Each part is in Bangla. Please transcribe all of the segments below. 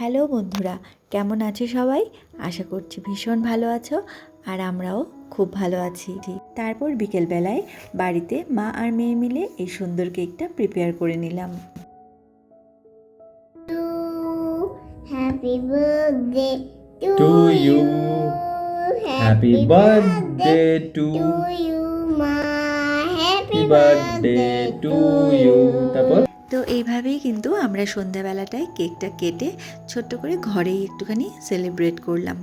হ্যালো বন্ধুরা কেমন আছো সবাই? আশা করছি ভীষণ ভালো আছো আর আমরাও খুব ভালো আছি। তারপর বিকেলবেলায় বাড়িতে মা আর মেয়ে মিলে এই সুন্দর কেকটা প্রিপেয়ার করে নিলাম. Happy birthday to to you, ma. Happy Happy birthday তারপর? তো এইভাবেই কিন্তু আমরা সন্ধ্যাবেলাটায় কেকটা কেটে ছোট্ট করে ঘরেই একটুখানি সেলিব্রেট করলাম।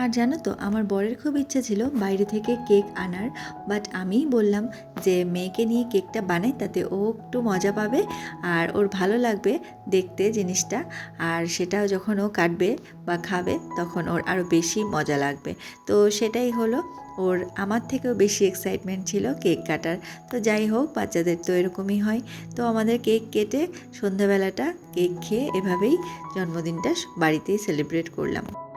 আর জানো তো, আমার বরের খুব ইচ্ছা ছিল বাইরে থেকে কেক আনার বাট আমিই বললাম যে মেয়েকে নিয়ে কেকটা বানাই, তাতে ও একটু মজা পাবে আর ওর ভালো লাগবে দেখতে জিনিসটা। আর সেটাও যখন ও কাটবে বা খাবে, তখন ওর আরও বেশি মজা লাগবে। তো সেটাই হলো, ওর আমার থেকেও বেশি এক্সাইটমেন্ট ছিল কেক কাটার। তো যাই হোক, বাচ্চাদের তো এরকমই হয়। তো আমাদের কেক কেটে সন্ধ্যাবেলাটা কেক খেয়ে এভাবেই জন্মদিনটা বাড়িতেই সেলিব্রেট করলাম।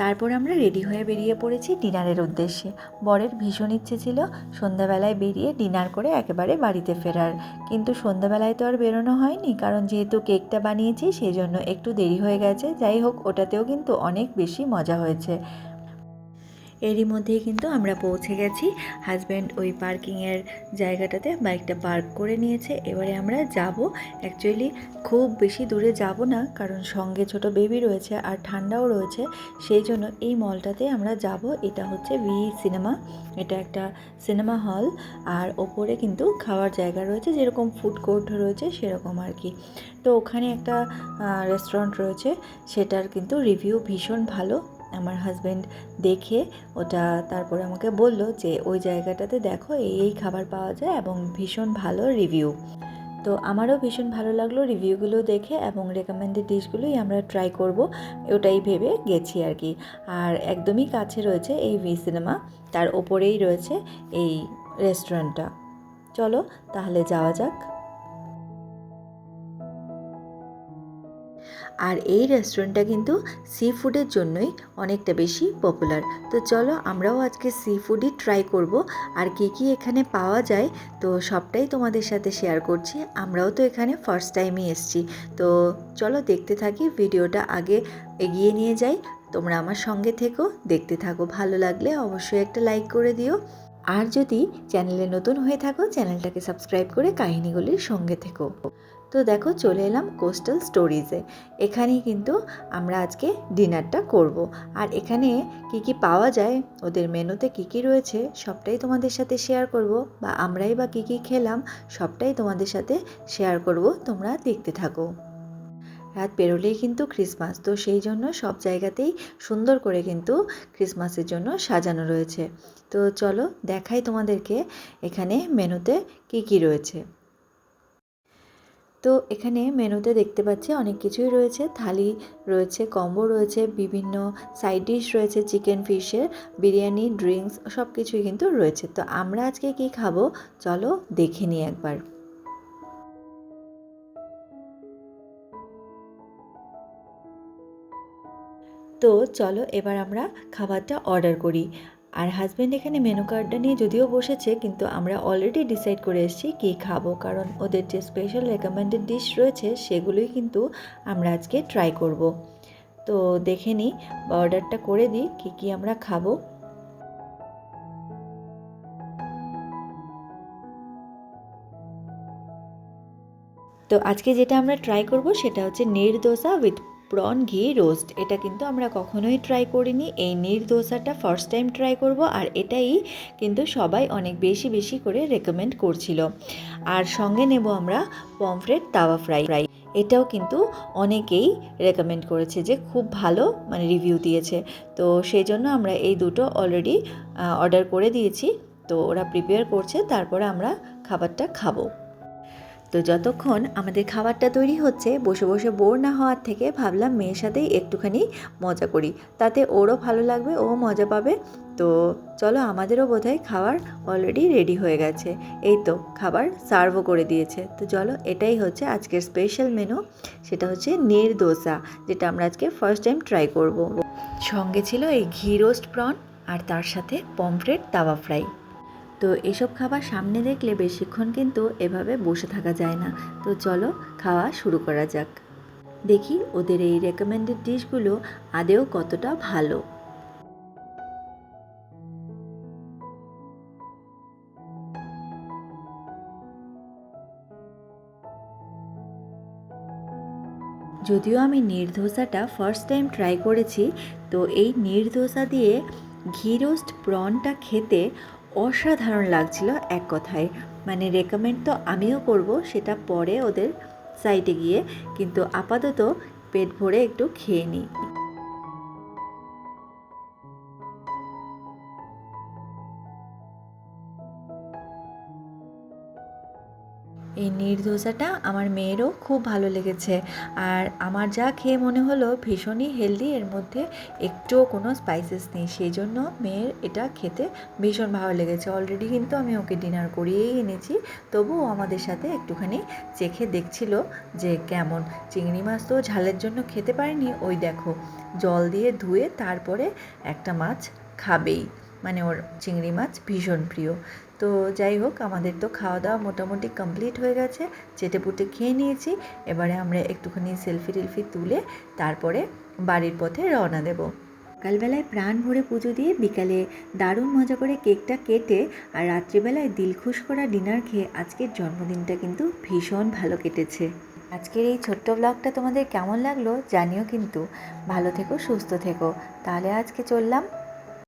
তারপর আমরা রেডি হয়ে বেরিয়ে পড়েছি ডিনারের উদ্দেশ্যে। বরের ভীষণ ইচ্ছে ছিল সন্ধ্যাবেলায় বেরিয়ে ডিনার করে একেবারে বাড়িতে ফেরার। কিন্তু সন্ধ্যাবেলায় তো আর বেরোনো হয়নি, কারণ যেহেতু কেকটা বানিয়েছি সেই জন্য একটু দেরি হয়ে গেছে। যাই হোক, ওটাতেও কিন্তু অনেক বেশি মজা হয়েছে। এরই মধ্যেই কিন্তু আমরা পৌঁছে গেছি। হাজব্যান্ড ওই পার্কিংয়ের জায়গাটাতে বাইকটা পার্ক করে নিয়েছে। এবারে আমরা যাব। অ্যাকচুয়ালি খুব বেশি দূরে যাব না, কারণ সঙ্গে ছোট বেবি রয়েছে আর ঠান্ডাও রয়েছে। সেই জন্য এই মলটাতে আমরা যাব। এটা হচ্ছে ভি সিনেমা এটা একটা সিনেমা হল আর ওপরে কিন্তু খাওয়ার জায়গা রয়েছে। যেরকম ফুড কোর্ট রয়েছে, সেরকম আর কি। তো ওখানে একটা রেস্টুরেন্ট রয়েছে। সেটার কিন্তু রিভিউ ভীষণ ভালো। আমার হাজব্যান্ড দেখে ওটা তারপরে আমাকে বলল যে, ওই জায়গাটাতে দেখো, এই এই খাবার পাওয়া যায় এবং ভীষণ ভালো রিভিউ তো আমারও ভীষণ ভালো লাগল রিভিউগুলো দেখে এবং রেকমেন্ডেড ডিশগুলোই আমরা ট্রাই করব। ওটাই ভেবে গেছি আর কি। আর একদমই কাছে রয়েছে এই ভি সিনেমা তার ওপরেই রয়েছে এই রেস্টুরেন্টটা চলো, তাহলে যাওয়া যাক। আর এই রেস্টুরেন্টটা কিন্তু সি ফুডের জন্যই অনেকটা বেশি পপুলার তো চলো আমরাও আজকে সি ফুডই ট্রাই করব। আর কী কী এখানে পাওয়া যায়, তো সবটাই তোমাদের সাথে শেয়ার করছি। আমরাও তো এখানে ফার্স্ট টাইমই এসছি। তো চলো দেখতে থাকি, ভিডিওটা আগে এগিয়ে নিয়ে যাই। তোমরা আমার সঙ্গে থেকো, দেখতে থাকো। ভালো লাগলে অবশ্যই একটা লাইক করে দিও। আর যদি চ্যানেলে নতুন হয়ে থাকো, চ্যানেলটাকে সাবস্ক্রাইব করে কাহিনীগুলির সঙ্গে থেকো। তো দেখো, চলে এলাম কোস্টাল স্টোরিজে এখানেই কিন্তু আমরা আজকে ডিনারটা করব। আর এখানে কি কি পাওয়া যায়, ওদের মেনুতে কি কি রয়েছে, সবটাই তোমাদের সাথে শেয়ার করব। বা আমরাই বা কি কি খেলাম, সবটাই তোমাদের সাথে শেয়ার করব। তোমরা দেখতে থাকো। রাত পেরোলেই কিন্তু ক্রিসমাস তো সেই জন্য সব জায়গাতেই সুন্দর করে কিন্তু ক্রিসমাসের জন্য সাজানো রয়েছে। তো চলো দেখাই তোমাদেরকে এখানে মেনুতে কি কি রয়েছে। তো এখানে মেনুতে দেখতে পাচ্ছি অনেক কিছুই রয়েছে। থালি রয়েছে কম্বো রয়েছে, বিভিন্ন সাইড ডিশ রয়েছে চিকেন ফিশের বিরিয়ানি ড্রিঙ্কস সব কিছুই কিন্তু রয়েছে। তো আমরা আজকে কি খাব? চলো দেখে নিই একবার। তো চলো এবার আমরা খাবারটা অর্ডার করি। আর হাজব্যান্ড এখানে মেনু কার্ডটা নিয়ে যদিও বসেছে, কিন্তু আমরা অলরেডি ডিসাইড করে এসেছি কী খাব। কারণ ওদের যে স্পেশাল রেকমেন্ডেড ডিশ রয়েছে, সেগুলোই কিন্তু আমরা আজকে ট্রাই করব। তো দেখে নিই অর্ডারটা করে দিই, কী কী আমরা খাব। তো আজকে যেটা আমরা ট্রাই করব, সেটা হচ্ছে neer dosa with prawn ghee roast এটা কিন্তু আমরা কখনোই ট্রাই করিনি। এই নির্দোসাটা ফার্স্ট টাইম ট্রাই করব, আর এটাই কিন্তু সবাই অনেক বেশি বেশি করে রেকমেন্ড করছিল। আর সঙ্গে নেব আমরা পমফ্রেট তাওয়া ফ্রাই ফ্রাই এটাও কিন্তু অনেকেই রেকমেন্ড করেছে যে খুব ভালো মানে রিভিউ দিয়েছে। তো সেই জন্য আমরা এই দুটো অলরেডি অর্ডার করে দিয়েছি। তো ওরা প্রিপেয়ার করছে, তারপরে আমরা খাবারটা খাব। তো যতক্ষণ আমাদের খাবারটা তৈরি হচ্ছে, বসে বসে বোর না হওয়ার থেকে ভাবলাম মেয়ের সাথেই একটুখানি মজা করি। তাতে ওরও ভালো লাগবে, ও মজা পাবে। তো চলো আমাদেরও বোধহয় খাবার অলরেডি রেডি হয়ে গেছে। এই তো খাবার সার্ভও করে দিয়েছে। তো চলো এটাই হচ্ছে আজকের স্পেশাল মেনু সেটা হচ্ছে নীর দোসা, যেটা আমরা আজকে ফার্স্ট টাইম ট্রাই করব। সঙ্গে ছিল এই ঘি রোস্ট প্রন আর তার সাথে পমফ্রেট তাওয়া ফ্রাই তো এসব খাবার সামনে দেখলে বেশিক্ষণ কিন্তু এভাবে বসে থাকা যায় না। তো চলো খাওয়া শুরু করা যাক। দেখি ওদের এই রেকমেন্ডেড ডিশগুলো আদেও কতটা ভালো। যদিও আমি নির্ধোসাটা ফার্স্ট টাইম ট্রাই করেছি, তো এই নির্ধোসা দিয়ে ঘি রোস্ট প্রনটা খেতে অসাধারণ লাগছিল এক কথায়। মানে রেকমেন্ড তো আমিও করব, সেটা পরে ওদের সাইটে গিয়ে। কিন্তু আপাতত পেট ভরে একটু খেয়ে নিই। এই নির্দোসাটা আমার মেয়েরও খুব ভালো লেগেছে। আর আমার যা খেয়ে মনে হলো ভীষণই হেলদি এর মধ্যে একটুও কোনো স্পাইসেস নেই। সেই জন্য মেয়ের এটা খেতে ভীষণ ভালো লেগেছে। অলরেডি কিন্তু আমি ওকে ডিনার করিয়েই এনেছি। তবুও আমাদের সাথে একটুখানি চেখে দেখছিল যে কেমন। চিংড়ি মাছ তো ঝালের জন্য খেতে পারেনি। ওই দেখো, জল দিয়ে ধুয়ে তারপরে একটা মাছ খাবেই। মানে ওর চিংড়ি মাছ ভীষণ প্রিয়। তো যাই হোক, আমাদের তো খাওয়া দাওয়া মোটামুটি কমপ্লিট হয়ে গেছে। চেটে পুটে খেয়ে নিয়েছি। এবারে আমরা একটুখানি সেলফি টেলফি তুলে তারপরে বাড়ির পথে রওনা দেব। সকালবেলায় প্রাণ ভরে পুজো দিয়ে বিকালে দারুণ মজা করে কেকটা কেটে আর রাত্রিবেলায় দিলখুশ করা ডিনার খেয়ে আজকের জন্মদিনটা কিন্তু ভীষণ ভালো কেটেছে। আজকের এই ছোট্ট ব্লগটা তোমাদের কেমন লাগল জানিও কিন্তু। ভালো থেকো, সুস্থ থেকো। তাহলে আজকে চললাম